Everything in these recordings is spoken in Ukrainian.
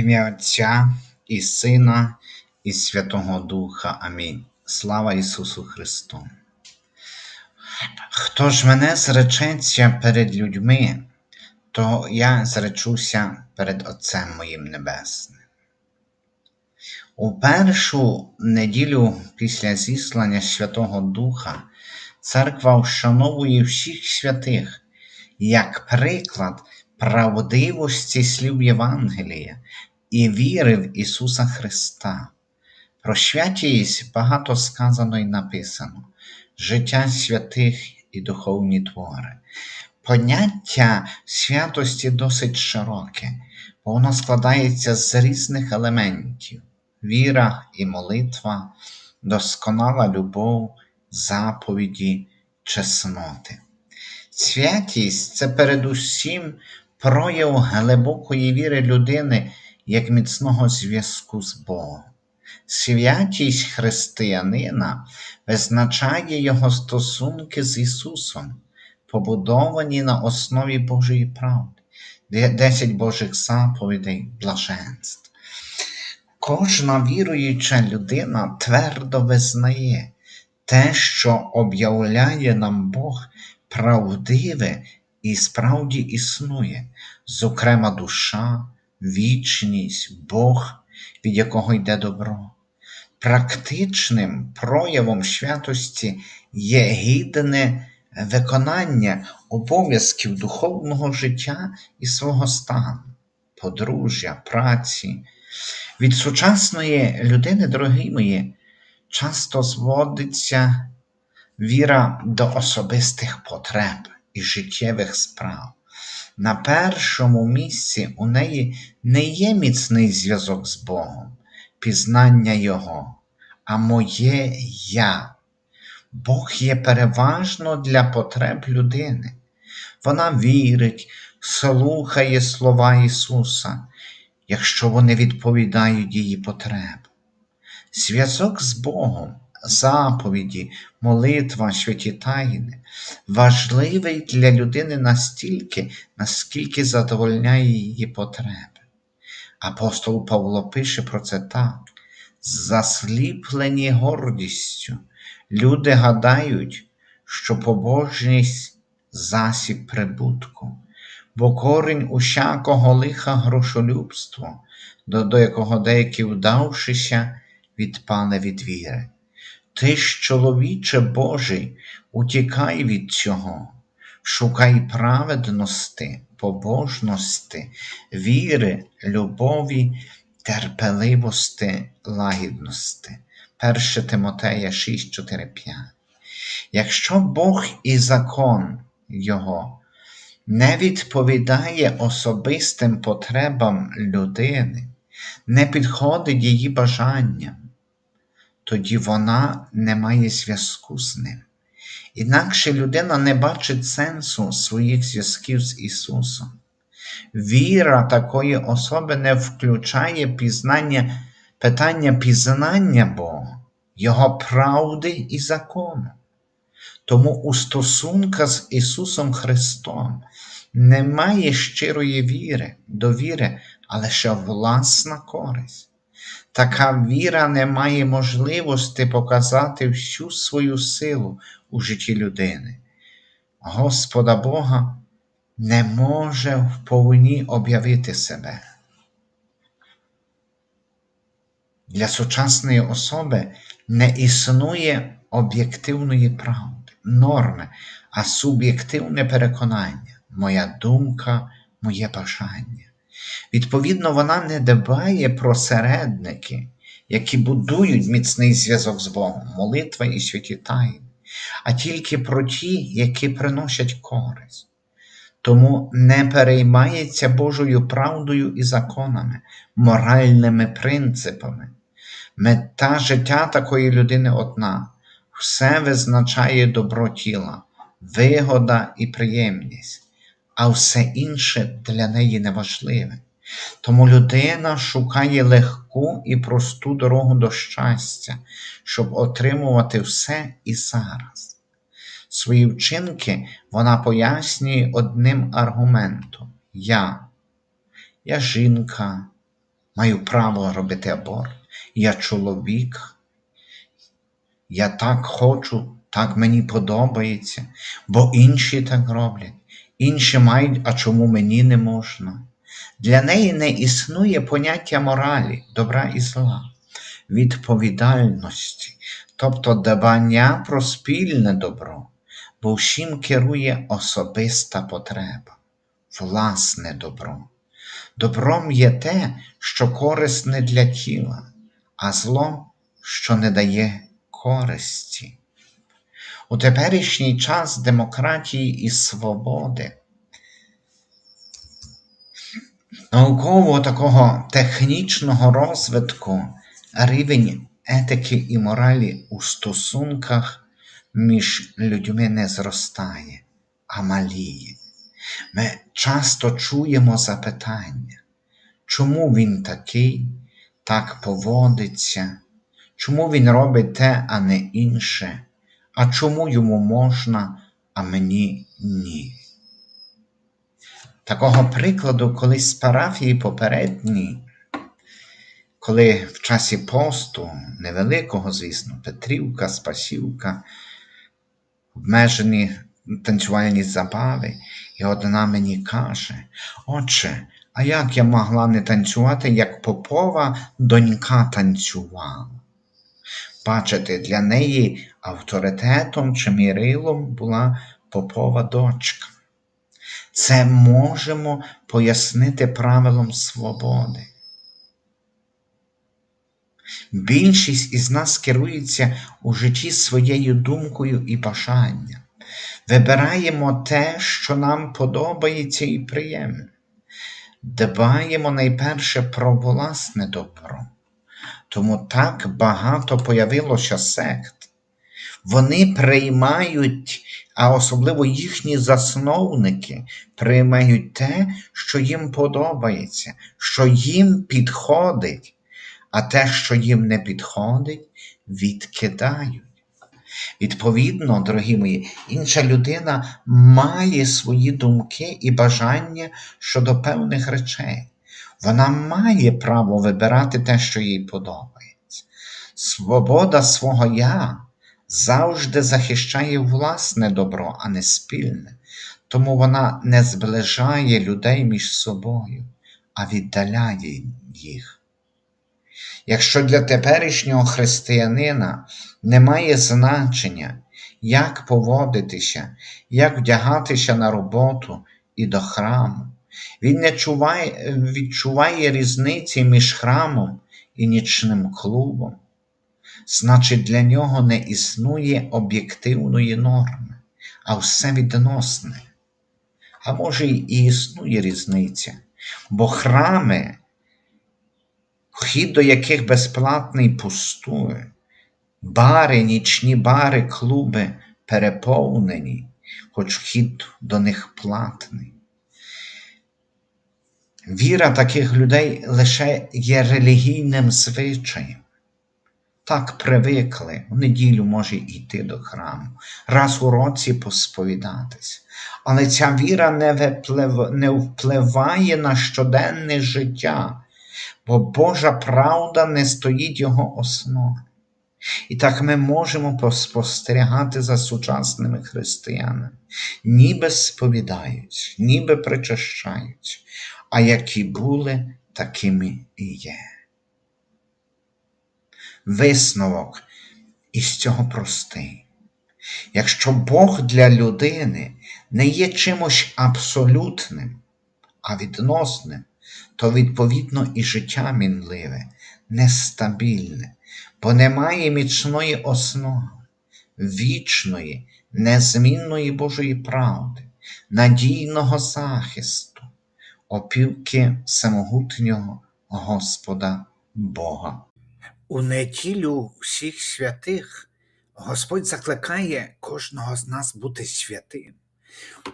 ім'я Отця і Сина, і Святого Духа. Амінь. Слава Ісусу Христу. Хто ж мене зречеться перед людьми, то я зречуся перед Отцем моїм Небесним. У першу неділю після зіслання Святого Духа церква вшановує всіх святих як приклад правдивості слів Євангелія і віри в Ісуса Христа. Про святість багато сказано і написано, життя святих і духовні твори. Поняття святості досить широке, бо воно складається з різних елементів: віра і молитва, досконала любов, заповіді, чесноти. Святість це передусім прояв глибокої віри людини як міцного зв'язку з Богом. Святість християнина визначає його стосунки з Ісусом, побудовані на основі Божої правди, десять Божих заповідей блаженств. Кожна віруюча людина твердо визнає те, що об'являє нам Бог правдиве і справді існує, зокрема душа, вічність, Бог, від якого йде добро. Практичним проявом святості є гідне виконання обов'язків духовного життя і свого стану, подружжя, праці. Від сучасної людини, дорогі мої, часто зводиться віра до особистих потреб і життєвих справ. На першому місці у неї не є міцний зв'язок з Богом, пізнання Його, а моє я. Бог є переважно для потреб людини. Вона вірить, слухає слова Ісуса, якщо вони відповідають її потреб. Зв'язок з Богом заповіді, молитва, святі тайни важливий для людини настільки, наскільки задовольняє її потреби. Апостол Павло пише про це так: засліплені гордістю, люди гадають, що побожність засіб прибутку, бо корінь усякого лиха грошолюбство, до, якого деякі, вдавшися, відпали від віри. Ти ж, чоловіче Божий, утікай від цього, шукай праведності, побожності, віри, любові, терпеливості, лагідності. 1 Тимотея 6, 4, 5. Якщо Бог і закон Його не відповідає особистим потребам людини, не підходить її бажанням, тоді вона не має зв'язку з ним. Інакше людина не бачить сенсу своїх зв'язків з Ісусом. Віра такої особи не включає пізнання, питання пізнання Бога, Його правди і закону. Тому у стосунках з Ісусом Христом немає щирої віри, довіри, а лише власна користь. Така віра не має можливості показати всю свою силу у житті людини. Господа Бога не може вповні об'явити себе. Для сучасної особи не існує об'єктивної правди, норми, а суб'єктивне переконання, моя думка, моє бажання. Відповідно, вона не дбає про середники, які будують міцний зв'язок з Богом, молитва і святі тайни, а тільки про ті, які приносять користь. Тому не переймається Божою правдою і законами, моральними принципами. Мета життя такої людини одна, все визначає добро тіла, вигода і приємність а все інше для неї неважливе. Тому людина шукає легку і просту дорогу до щастя, щоб отримувати все і зараз. Свої вчинки вона пояснює одним аргументом: Я, я жінка, маю право робити аборт. Я чоловік. Я так хочу, так мені подобається, бо інші так роблять. Інші мають, а чому мені не можна? Для неї не існує поняття моралі, добра і зла, відповідальності, тобто дбання про спільне добро, бо всім керує особиста потреба, власне добро. Добром є те, що корисне для тіла, а злом, що не дає користі. У теперішній час демократії і свободи, наукового такого технічного розвитку рівень етики і моралі у стосунках між людьми не зростає, а маліє. Ми часто чуємо запитання, чому він такий, так поводиться, чому він робить те, а не інше, а чому йому можна, а мені ні. Такого прикладу, колись з парафії попередній, коли в часі посту, невеликого, звісно, Петрівка, Спасівка, обмежені танцювальні забави, і одна мені каже: Отче, а як я могла не танцювати, як Попова донька танцювала? Бачите, для неї авторитетом чи мірилом була Попова дочка. Це можемо пояснити правилом свободи. Більшість із нас керується у житті своєю думкою і бажанням. Вибираємо те, що нам подобається і приємне. Дбаємо найперше про власне добро. Тому так багато появилося сект. Вони приймають, а особливо їхні засновники, приймають те, що їм подобається, що їм підходить, а те, що їм не підходить, відкидають. Відповідно, дорогі мої, інша людина має свої думки і бажання щодо певних речей. Вона має право вибирати те, що їй подобається. Свобода свого я завжди захищає власне добро, а не спільне, тому вона не зближає людей між собою, а віддаляє їх. Якщо для теперішнього християнина немає значення, як поводитися, як вдягатися на роботу і до храму, він не чуває, відчуває різниці між храмом і нічним клубом, значить для нього не існує об'єктивної норми, а все відносне. А може і існує різниця, бо храми вхід до яких безплатний пустує, бари, нічні бари, клуби переповнені, хоч вхід до них платний. Віра таких людей лише є релігійним звичаєм. Так привикли, в неділю може йти до храму, раз у році посповідатись. Але ця віра не, виплив... не впливає на щоденне життя, бо Божа правда не стоїть його основи. І так ми можемо спостерігати за сучасними християнами, ніби сповідають, ніби причащають, а які були, такими і є. Висновок із цього простий. Якщо Бог для людини не є чимось абсолютним, а відносним, то відповідно і життя мінливе, нестабільне, бо немає міцної основи, вічної, незмінної Божої правди, надійного захисту, опівки самогутнього Господа Бога. У неділю всіх святих Господь закликає кожного з нас бути святим.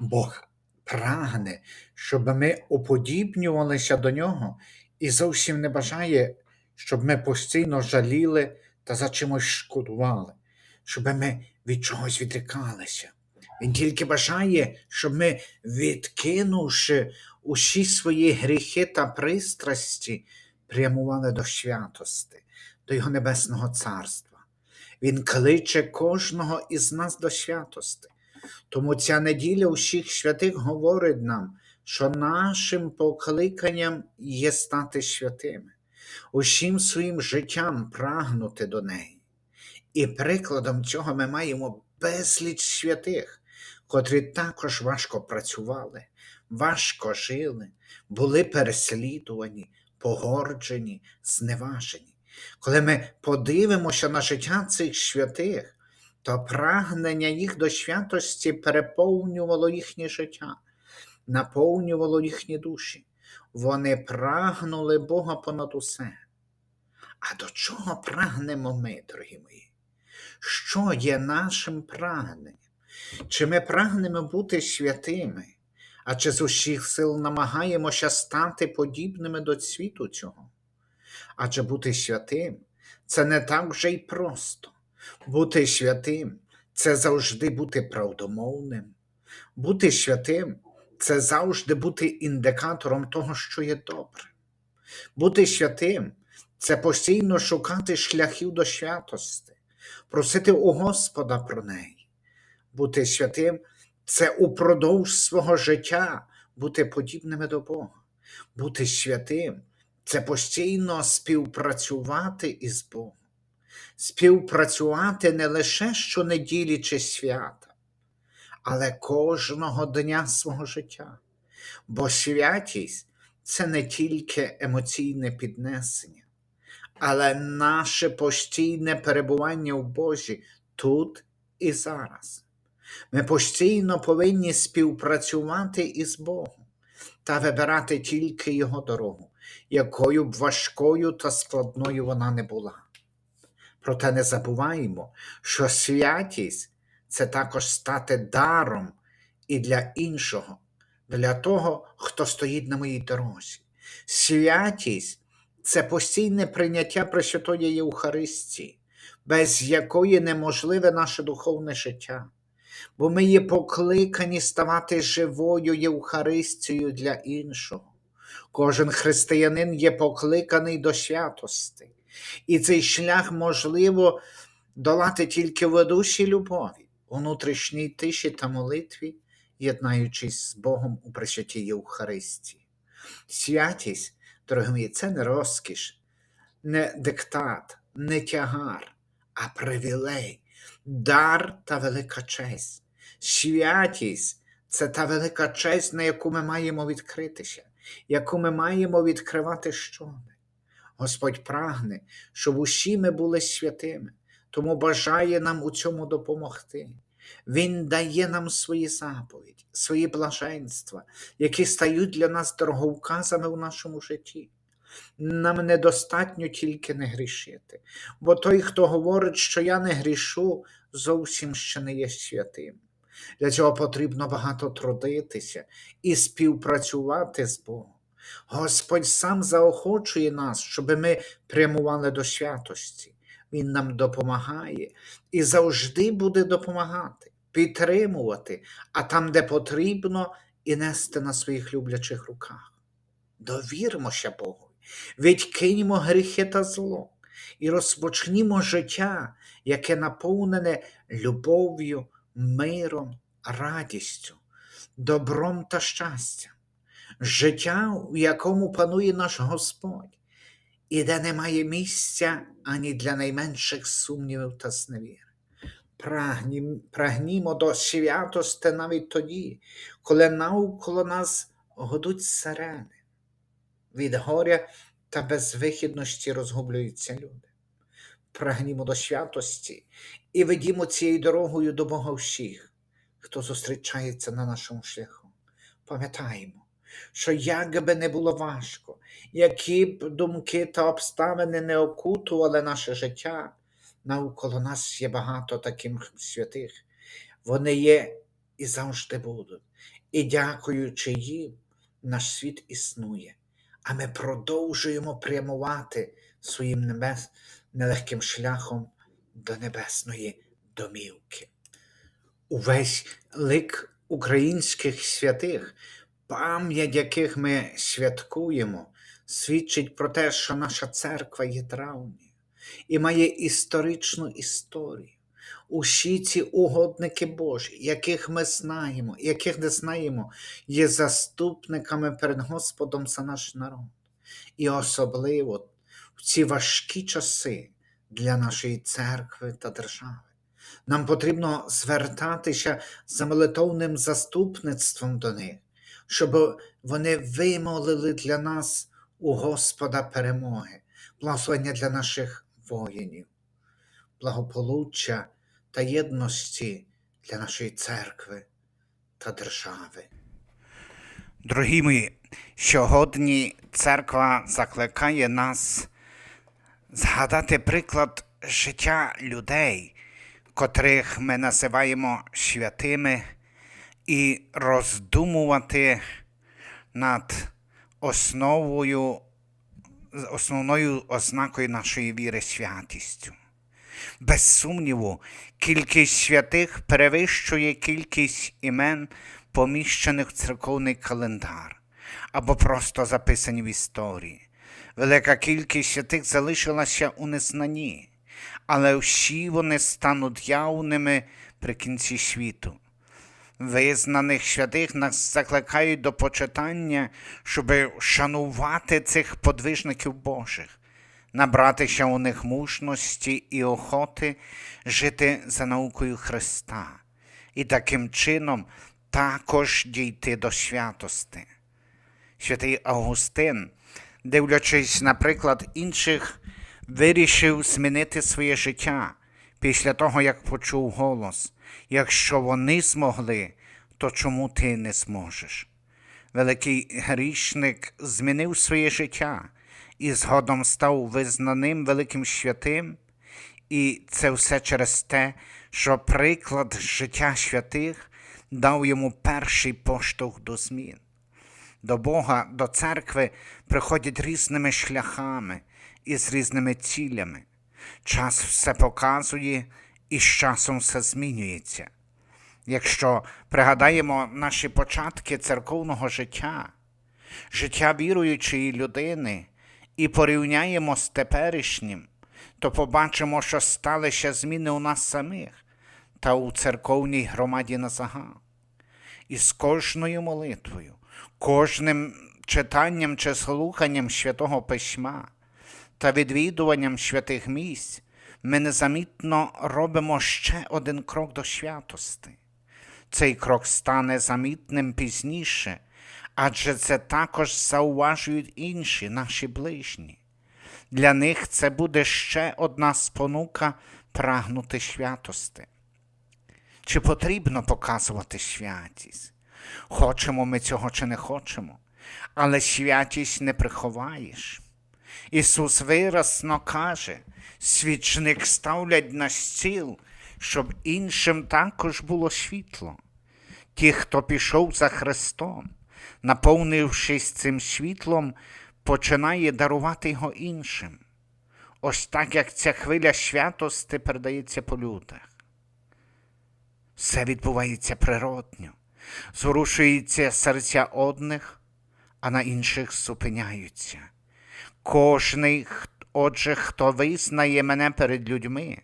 Бог прагне, щоб ми уподібнювалися до нього і зовсім не бажає, щоб ми постійно жаліли та за чимось шкодували, щоб ми від чогось відрікалися. Він тільки бажає, щоб ми, відкинувши усі свої гріхи та пристрасті, прямували до святости, до Його Небесного Царства. Він кличе кожного із нас до святости. Тому ця неділя усіх святих говорить нам, що нашим покликанням є стати святими, усім своїм життям прагнути до неї. І прикладом цього ми маємо безліч святих, котрі також важко працювали, важко жили, були переслідувані, погорджені, зневажені. Коли ми подивимося на життя цих святих, то прагнення їх до святості переповнювало їхнє життя, наповнювало їхні душі. Вони прагнули Бога понад усе. А до чого прагнемо ми, дорогі мої? Що є нашим прагненням? Чи ми прагнемо бути святими, а чи з усіх сил намагаємося стати подібними до світу цього? Адже бути святим це не так вже й просто. Бути святим це завжди бути правдомовним. Бути святим це завжди бути індикатором того, що є добре. Бути святим це постійно шукати шляхів до святости, просити у Господа про неї. Бути святим це упродовж свого життя бути подібними до Бога. Бути святим це постійно співпрацювати із Богом, співпрацювати не лише щонеділі чи свята, але кожного дня свого життя. Бо святість це не тільки емоційне піднесення, але наше постійне перебування в Божі тут і зараз. Ми постійно повинні співпрацювати із Богом та вибирати тільки Його дорогу, якою б важкою та складною вона не була. Проте не забуваємо, що святість це також стати даром і для іншого, для того, хто стоїть на моїй дорозі. Святість це постійне прийняття Пресвятої Євхаристії, без якої неможливе наше духовне життя. Бо ми є покликані ставати живою Євхаристією для іншого. Кожен християнин є покликаний до святости, і цей шлях можливо долати тільки в душі любові, внутрішній тиші та молитві, єднаючись з Богом у Пресвятій Євхаристії. Святість, дорогі мої, це не розкіш, не диктат, не тягар, а привілей, дар та велика честь. Святість це та велика честь, на яку ми маємо відкритися, яку ми маємо відкривати щодень. Господь прагне, щоб усі ми були святими, тому бажає нам у цьому допомогти. Він дає нам свої заповіді, свої блаженства, які стають для нас дороговказами у нашому житті. Нам недостатньо тільки не грішити, бо той, хто говорить, що я не грішу, зовсім ще не є святим. Для цього потрібно багато трудитися і співпрацювати з Богом. Господь сам заохочує нас, щоб ми прямували до святості. Він нам допомагає і завжди буде допомагати, підтримувати, а там, де потрібно, і нести на своїх люблячих руках. Довірмося Богу, відкиньмо гріхи та зло і розпочнімо життя, яке наповнене любов'ю, миром, радістю, добром та щастям, життя, у якому панує наш Господь, і де немає місця ані для найменших сумнівів та. Прагнім, прагнімо до святости навіть тоді, коли навколо нас годуть сирени. Від горя та безвихідності розгублюються люди. Прагнімо до святості і ведімо цією дорогою до Бога всіх, хто зустрічається на нашому шляху. Пам'ятаємо, що як би не було важко, які б думки та обставини не окутували наше життя, навколо нас є багато таких святих. Вони є і завжди будуть. І дякуючи їм, наш світ існує, а ми продовжуємо прямувати своїм небес нелегким шляхом до небесної домівки. Увесь лик українських святих пам'ять яких ми святкуємо, свідчить про те, що наша церква є травною і має історичну історію. Усі ці угодники Божі, яких ми знаємо, яких не знаємо, є заступниками перед Господом за наш народ. І особливо в ці важкі часи для нашої церкви та держави. Нам потрібно звертатися за молитовним заступництвом до них, щоб вони вимолили для нас у Господа перемоги, благословення для наших воїнів, благополуччя та єдності для нашої церкви та держави. Дорогі мої, сьогодні церква закликає нас згадати приклад життя людей, котрих ми називаємо святими, і роздумувати над основою, основною ознакою нашої віри святістю. Без сумніву, кількість святих перевищує кількість імен, поміщених в церковний календар або просто записані в історії. Велика кількість святих залишилася у незнанні, але всі вони стануть явними при кінці світу. Визнаних святих нас закликають до почитання, щоб шанувати цих подвижників Божих, набратися у них мужності і охоти жити за наукою Христа, і таким чином також дійти до святости. Святий Августин, дивлячись, наприклад, інших, вирішив змінити своє життя після того, як почув голос. Якщо вони змогли, то чому ти не зможеш? Великий грішник змінив своє життя і згодом став визнаним великим святим, і це все через те, що приклад життя святих дав йому перший поштовх до змін. До Бога, до церкви приходять різними шляхами і з різними цілями. Час все показує і з часом все змінюється. Якщо пригадаємо наші початки церковного життя, життя віруючої людини і порівняємо з теперішнім, то побачимо, що сталися зміни у нас самих та у церковній громаді на загал. І з кожною молитвою, кожним читанням чи слуханням святого письма та відвідуванням святих місць ми незамітно робимо ще один крок до святости. Цей крок стане замітним пізніше, адже це також зауважують інші наші ближні. Для них це буде ще одна спонука прагнути святости. Чи потрібно показувати святість? Хочемо ми цього чи не хочемо, але святість не приховаєш. Ісус виразно каже, свічник ставлять на стіл, щоб іншим також було світло. Ті, хто пішов за Христом, наповнившись цим світлом, починає дарувати його іншим. Ось так як ця хвиля святости передається по людях. Все відбувається природньо, зворушується серця одних, а на інших зупиняються. Кожний, отже, хто визнає мене перед людьми,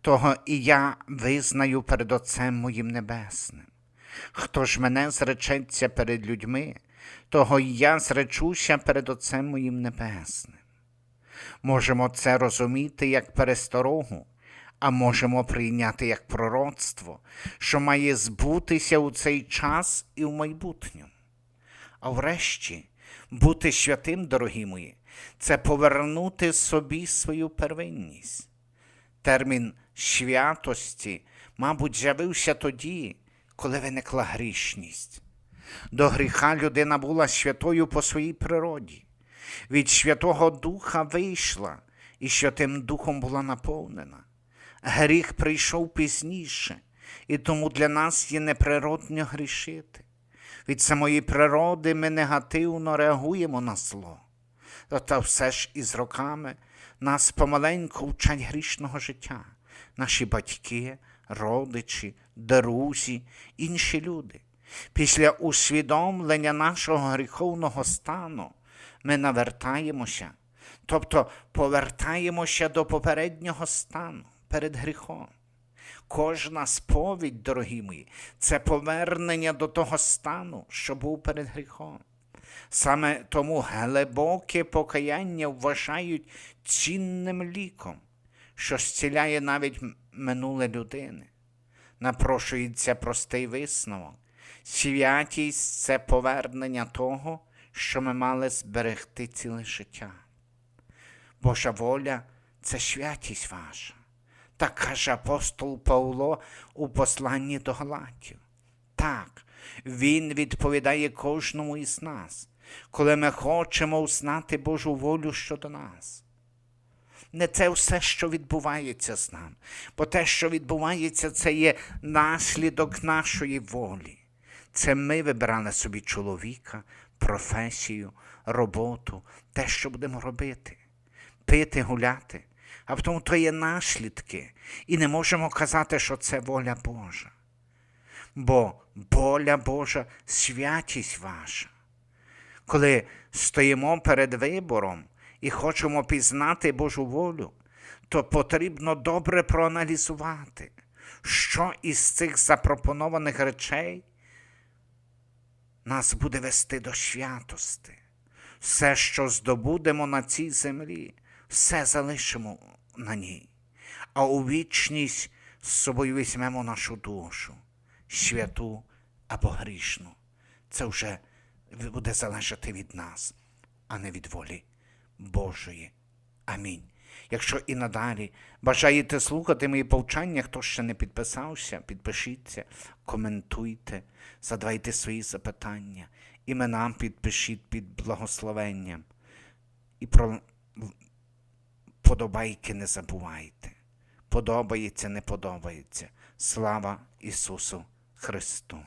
того і я визнаю перед Отцем моїм Небесним. Хто ж мене зречеться перед людьми, того і я зречуся перед Отцем моїм Небесним. Можемо це розуміти як пересторогу, а можемо прийняти як пророцтво, що має збутися у цей час і в майбутньому. А врешті, бути святим, дорогі мої, це повернути собі свою первинність. Термін святості, мабуть, з'явився тоді, коли виникла грішність. До гріха людина була святою по своїй природі. Від Святого Духа вийшла і Святим Духом була наповнена. Гріх прийшов пізніше, і тому для нас є неприродно грішити. Від самої природи ми негативно реагуємо на зло. Та все ж із роками нас помаленьку вчать грішного життя, наші батьки, родичі, друзі, інші люди. Після усвідомлення нашого гріховного стану ми навертаємося, тобто повертаємося до попереднього стану перед гріхом. Кожна сповідь, дорогі мої, це повернення до того стану, що був перед гріхом. Саме тому глибоке покаяння вважають цінним ліком, що зціляє навіть минуле людини. Напрошується простий висновок. Святість це повернення того, що ми мали зберегти ціле життя. Божа воля це святість ваша. Так каже апостол Павло у посланні до Галатів. Так, він відповідає кожному із нас, коли ми хочемо узнати Божу волю щодо нас. Не це все, що відбувається з нами, бо те, що відбувається, це є наслідок нашої волі. Це ми вибирали собі чоловіка, професію, роботу, те, що будемо робити, пити, гуляти. А в тому то є наслідки, і не можемо казати, що це воля Божа. Бо воля Божа святість ваша. Коли стоїмо перед вибором і хочемо пізнати Божу волю, то потрібно добре проаналізувати, що із цих запропонованих речей нас буде вести до святости. Все, що здобудемо на цій землі, все залишимо на ній, а у вічність з собою візьмемо нашу душу, святу або грішну. Це вже буде залежати від нас, а не від волі Божої. Амінь. Якщо і надалі бажаєте слухати мої повчання, хто ще не підписався, підпишіться, коментуйте, задавайте свої запитання, імена підпишіть під благословенням. І про подобайки не забувайте. Подобається, не подобається. Слава Ісусу Христу!